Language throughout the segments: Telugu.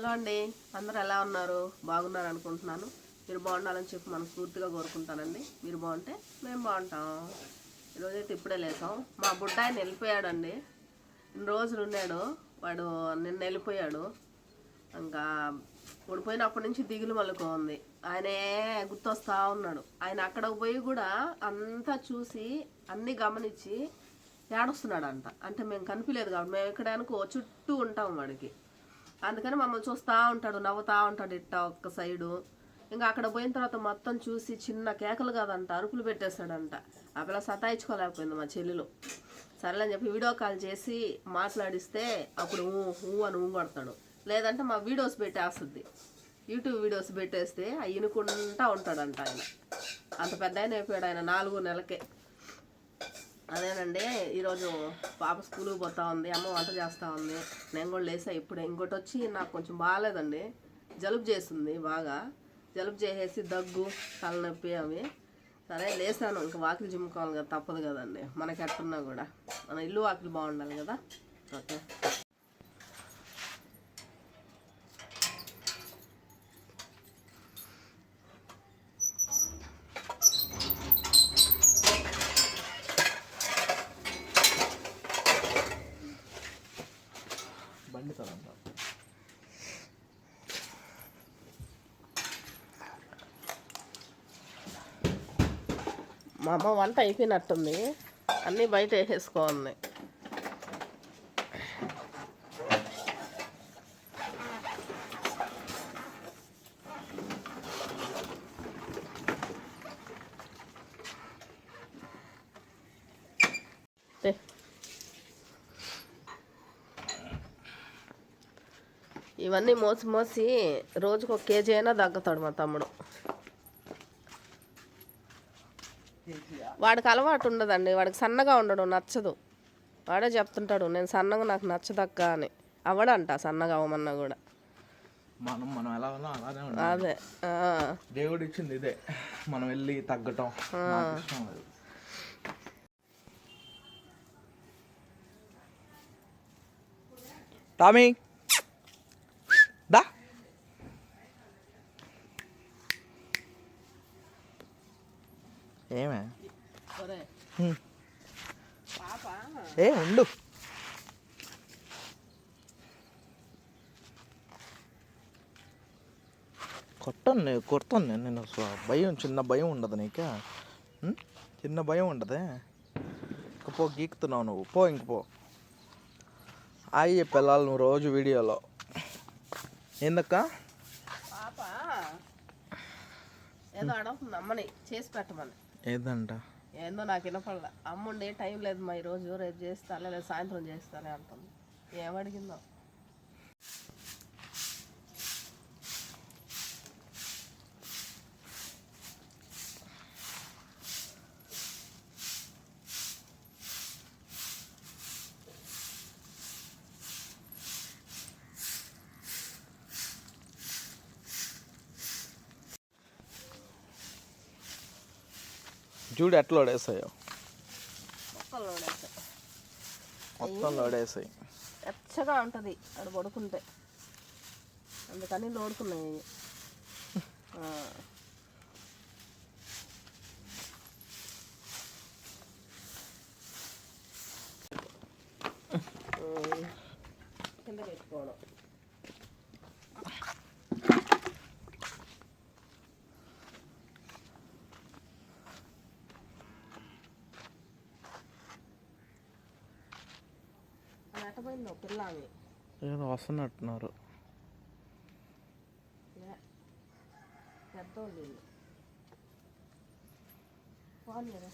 హలో అండి. అందరూ ఎలా ఉన్నారు? బాగున్నారు అనుకుంటున్నాను. మీరు బాగుండాలని చెప్పి మనస్ఫూర్తిగా కోరుకుంటానండి. మీరు బాగుంటే మేము బాగుంటాం. ఈరోజైతే ఇప్పుడే లేసాం. మా బుడ్డ ఆయన వెళ్ళిపోయాడండి. ఇన్ని రోజులు ఉన్నాడు. వాడు నిన్న వెళ్ళిపోయాడు. ఇంకా ఓడిపోయినప్పటి నుంచి దిగులు మలుకో ఉంది. ఆయనే గుర్తొస్తా ఉన్నాడు. ఆయన అక్కడికి పోయి కూడా అంతా చూసి అన్నీ గమనించి ఏడొస్తున్నాడంట. అంటే మేము కనిపించలేదు కాబట్టి మేము ఇక్కడ అనుకో చుట్టూ ఉంటాం వాడికి. అందుకని మమ్మల్ని చూస్తూ ఉంటాడు నవ్వుతూ ఉంటాడు ఇట్ట ఒక్క సైడు. ఇంకా అక్కడ పోయిన తర్వాత మొత్తం చూసి చిన్న కేకలు కాదంట అరుపులు పెట్టేస్తాడంట. ఆ పిల్ల సతాయించుకోలేకపోయింది మా చెల్లెలు. సరేలే అని చెప్పి వీడియో కాల్ చేసి మాట్లాడిస్తే అప్పుడు ఊ అని ఊ కొడతాడు. లేదంటే మా వీడియోస్ పెట్టేస్తుంది. యూట్యూబ్ వీడియోస్ పెట్టేస్తే అవి ఇనుకుంటా ఉంటాడంట ఆయన. అంత పెద్ద ఆయన అయిపోయాడు ఆయన నాలుగు నెలకే. అదేనండి ఈరోజు పాప స్కూల్కి పోతా ఉంది అమ్మ వంట చేస్తూ ఉంది. నేను కూడా లేసా ఇప్పుడు. ఇంకోటి వచ్చి నాకు కొంచెం బాగాలేదండి. జలుబు చేస్తుంది బాగా. జలుబు చేసేసి దగ్గు తలనొప్పి అవి. సరే లేసాను. ఇంకా వాకిలి జిమ్ముకోవాలి కదా తప్పదు కదండి. మనకి ఎట్టున్నా కూడా. మన ఇల్లు వాకిలి బాగుండాలి కదా. ఓకే. మా అమ్మ వంట అయిపోయినట్టుంది. అన్నీ బయట వేసేసుకోండి ఇవన్నీ మోసి మోసి రోజుకు ఒక కేజీ అయినా తగ్గుతాడు మా తమ్ముడు. వాడికి అలవాటు ఉండదండి. వాడికి సన్నగా ఉండడం నచ్చదు. వాడే చెప్తుంటాడు నేను సన్నగా నాకు నచ్చదక్క అని. అవడంట సన్నగా అవ్వమన్నా కూడా. మనం మనం ఎలా ఉన్నాం అలానే ఉన్నాం అదే దేవుడు ఇచ్చింది ఇదే. మనం వెళ్ళి తగ్గటం టామీ. దా. ఏమే? ఏ ఉండు. కొట్టను కొడతాను నేను నేను భయం చిన్న భయం ఉండదు నీకు? చిన్న భయం ఉండదే? ఇంక పో గీకుతున్నావు నువ్వు. పో ఇంక పో. అయ్యే పిల్లలు నువ్వు రోజు వీడియోలో. పాప? ఏదో అడుగుతుంది అమ్మని. చేసి పెట్టమని. ఏదంట? ఏందో నాకు వినపడలే. అమ్ముండే టైం లేదు మా ఈరోజు రేపు చేస్తాలే లేదు సాయంత్రం చేస్తాలే అంటుంది. ఏమడిగిందో చూడు ఎట్లా లోడేసాయో. మొక్కలు లోడేస్తాయి మొత్తం లోడేసాయి. ఎచ్చగా ఉంటుంది అక్కడ పడుకుంటే. అందుకని లోడుకున్నాయి. కింద పెట్టుకోవడం ఎట్టపోయిందో పిల్ల ఏదో వస్తున్నట్టున్నారు. పెద్దోళ్ళు వీళ్ళు. పోనీరా.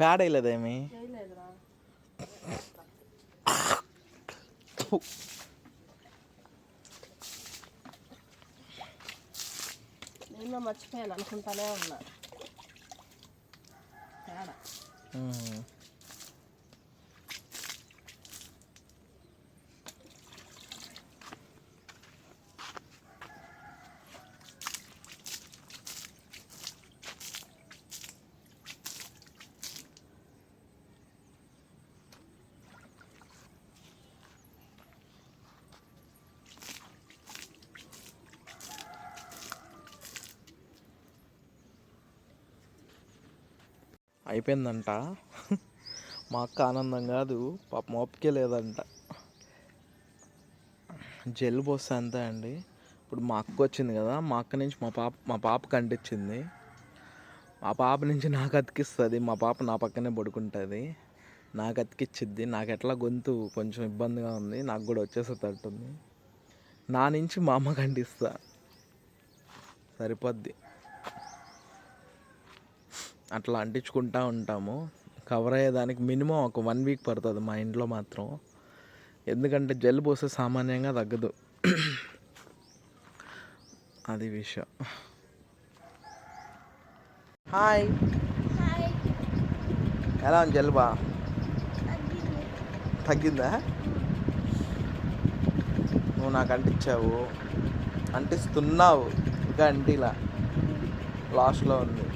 పేడ వేయలేదేమి నేను మర్చిపోయాను అనుకుంటానే ఉన్నా. అయిపోయిందంట. మా అక్క ఆనందం కాదు పాప ఓపికే లేదంట. జెల్ పోస్తే అంతే అండి. ఇప్పుడు మా అక్క వచ్చింది కదా మా అక్క నుంచి మా పాప మా పాప కంటించింది మా పాప నుంచి నాకు అతికిస్తుంది మా పాప నా పక్కనే పడుకుంటుంది. నాకు అతికిచ్చిద్ది నాకు ఎట్లా గొంతు కొంచెం ఇబ్బందిగా ఉంది నాకు కూడా వచ్చేసేటట్టుంది నా నుంచి మా అమ్మ కంటిస్తా. సరిపోద్ది. అట్లా అంటించుకుంటా ఉంటాము. కవర్ అయ్యేదానికి మినిమం ఒక వన్ వీక్ పడుతుంది మా ఇంట్లో మాత్రం. ఎందుకంటే జెల్ పోస్తే సామాన్యంగా తగ్గదు. అది విషయం. హాయ్ ఎలా ఉంది జలుబా తగ్గిందా. నువ్వు నాకు అంటించావు. అంటిస్తున్నావు. ఇంకా అంటిలా. లాస్ట్లో ఉంది.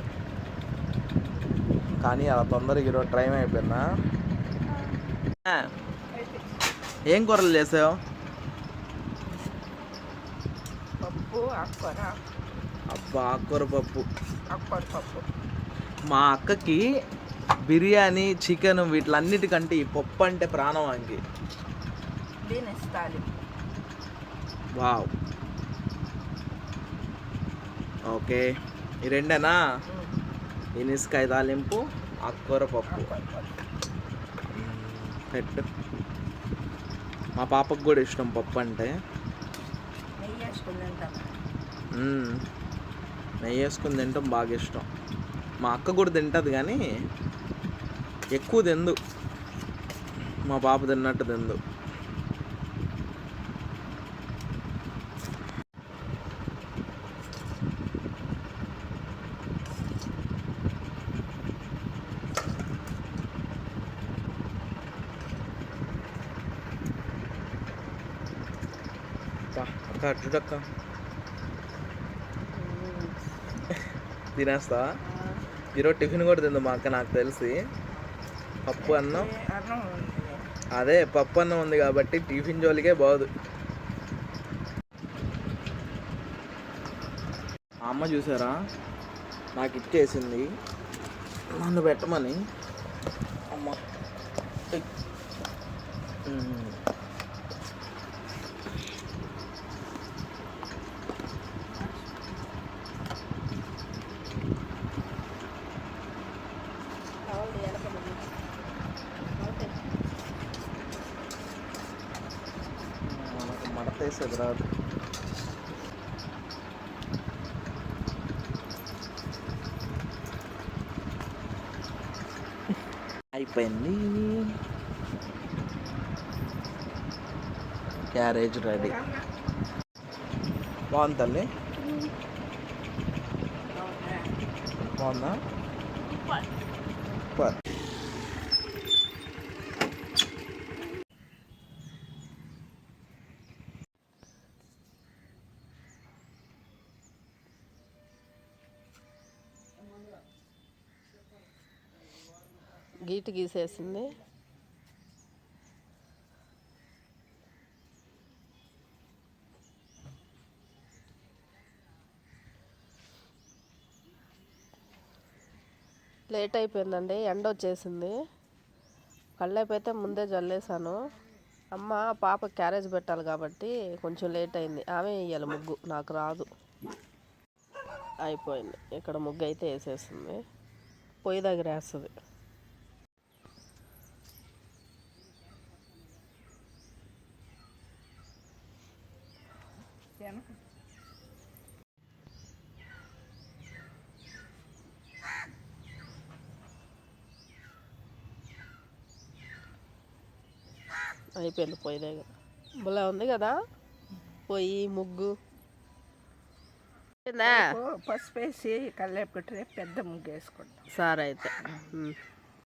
కానీ అలా తొందరగా ఈరోజు టైం అయిపోయిందా? ఏం కూరలు చేసావు? పప్పు ఆకుకూర. అబ్బా ఆకుకూర పప్పు. ఆకుకూర పప్పు. మా అక్కకి బిర్యానీ చికెన్ వీటిలన్నిటికంటే ఈ పప్పు అంటే ప్రాణం అంకి ఇస్తాలి వావ్. ఓకే. ఈ రెండేనా? ఇనిస్కాయ తాలింపు ఆకుకూర పప్పు. పెట్టు మా పాపకు కూడా ఇష్టం పప్పు అంటే. నెయ్యి వేసుకుని తింటాం. బాగా ఇష్టం. మా అక్క కూడా తింటుంది కానీ ఎక్కువ తిందు. మా పాప తిన్నట్టు తిందు. అటు చూడక్క తినేస్తా ఈరోజు టిఫిన్ కూడా తింది మా అక్క నాకు తెలిసి. పప్పు అన్నం. అదే పప్పు అన్నం ఉంది కాబట్టి టిఫిన్ జోలికే బాదు అమ్మ చూసారా? నాకు ఇచ్చేసింది. నన్ను పెట్టమని. అమ్మ. మడతేసేది రాదు అయిపోయింది క్యారేజ్ రెడీ బాగుంది తల్లి బాగుందా సూపర్ గీటు గీసేసింది. లేట్ అయిపోయిందండి ఎండ వచ్చేసింది. కళ్ళైపోతే ముందే జల్లేసాను అమ్మ పాప క్యారేజ్ పెట్టాలి కాబట్టి కొంచెం లేట్ అయింది. ఆమె వేయాలి ముగ్గు నాకు రాదు. అయిపోయింది. ఇక్కడ ముగ్గు అయితే వేసేసింది పొయ్యి దగ్గర వేస్తుంది. అయిపోయింది పొయ్యిదే కదా భలే ఉంది కదా? పొయ్యి ముగ్గు. పసుపు వేసి కల్లేపుకుంటే పెద్ద ముగ్గు వేసుకుంటాం. సరే అయితే.